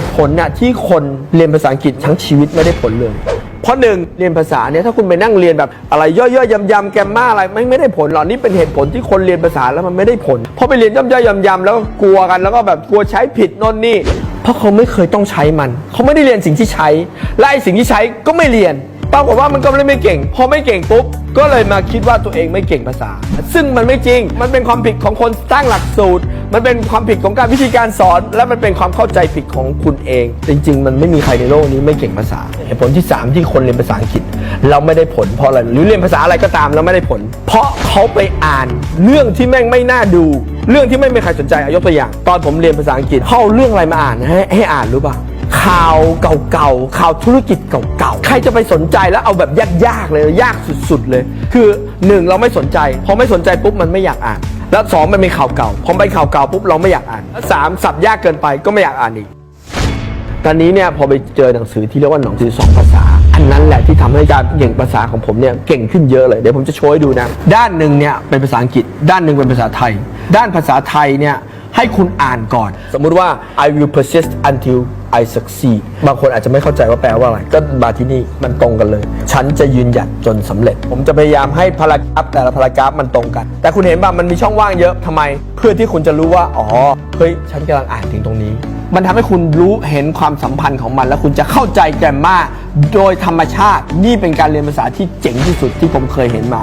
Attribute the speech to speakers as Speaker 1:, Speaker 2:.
Speaker 1: ตุผลน่ะที่คนเรียนภาษาอังกฤษทั้งชีวิตไม่ได้ผลเลย เพราะหนึ่งเรียนภาษาเนี่ยถ้าคุณไปนั่งเรียนแบบอะไรย่อยๆยำๆแกมมาอะไรไม่ไม่ได้ผลหรอกนี่เป็นเหตุผลที่คนเรียนภาษาแล้วมันไม่ได้ผลเพราะไปเรียนย่อยๆยำๆแล้วก็กลัวกันแล้วก็แบบกลัวใช้ผิดน่นนี่ เพราะเขาไม่เคยต้องใช้มัน เขาไม่ได้เรียนสิ่งที่ใช้และไอ้สิ่งที่ใช้ก็ไม่เรียน ปรากฏว่ามันก็เลยไม่เก่ง พอไม่เก่งปุ๊บ ก็เลยมาคิดว่าตัวเองไม่เก่งภาษา ซึ่งมันไม่จริง มันเป็นความผิดของคนสร้างหลักสูตร มันเป็นความผิดของการวิธีการสอน และมันเป็นความเข้าใจผิดของคุณเอง จริง ๆ มันไม่มีใครในโลกนี้ไม่เก่งภาษาเหตุผลที่ 3 ที่คนเรียนภาษาอังกฤษเราไม่ได้ผลเพราะอะไรหรือเรียนภาษาอะไรก็ตามแล้วไม่ได้ผล เพราะเขาไปอ่านเรื่องที่แม่งไม่น่าดู เรื่องที่ไม่มีใครสนใจอายกตัวอย่าง ตอนผมเรียนภาษาอังกฤษเขาเอาเรื่องอะไรมาอ่านให้ให้อ่านรู้ป่ะ ข่าวเก่าๆ ข่าวธุรกิจเก่าๆ ใครจะไปสนใจแล้วเอาแบบยากๆเลย ยากสุดๆเลย คือหนึ่งเราไม่สนใจ พอไม่สนใจปุ๊บมันไม่อยากอ่าน แล้วสองมันเป็นข่าวเก่า พอไปนข่าวเก่าปุ๊บเราไม่อยากอ่าน แล้วสามสับยากเกินไปก็ไม่อยากอ่านอีก ตอนนี้เนี่ยพอไปเจอหนังสือที่เรียกว่าหนังสือสองภาษา อันนั้นแหละที่ทำให้การเก่งภาษาของผมเนี่ยเก่งขึ้นเยอะเลย เดี๋ยวผมจะโชว์ให้ดูนะ ด้านหนึ่งเนี่ยเป็นภาษาอังกฤษ ด้านหนึ่งเป็นภาษาไทย ด้านภาษาไทยเนี่ย ให้คุณอ่านก่อน สมมุติว่า I will persist until I succeed บางคนอาจจะไม่เข้าใจว่าแปลว่าอะไร ก็มาที่นี่มันตรงกันเลย ฉันจะยืนหยัดจนสำเร็จ ผมจะพยายามให้พารากราฟแต่ละพารากราฟมันตรงกัน แต่คุณเห็นป่ะมันมีช่องว่างเยอะทำไม เพื่อที่คุณจะรู้ว่า อ๋อ เฮ้ย ฉันกำลังอ่านถึงตรงนี้ มันทำให้คุณรู้เห็นความสัมพันธ์ของมัน แล้วคุณจะเข้าใจแกรมมาโดยธรรมชาติ นี่เป็นการเรียนภาษาที่เจ๋งที่สุดที่ผมเคยเห็นมา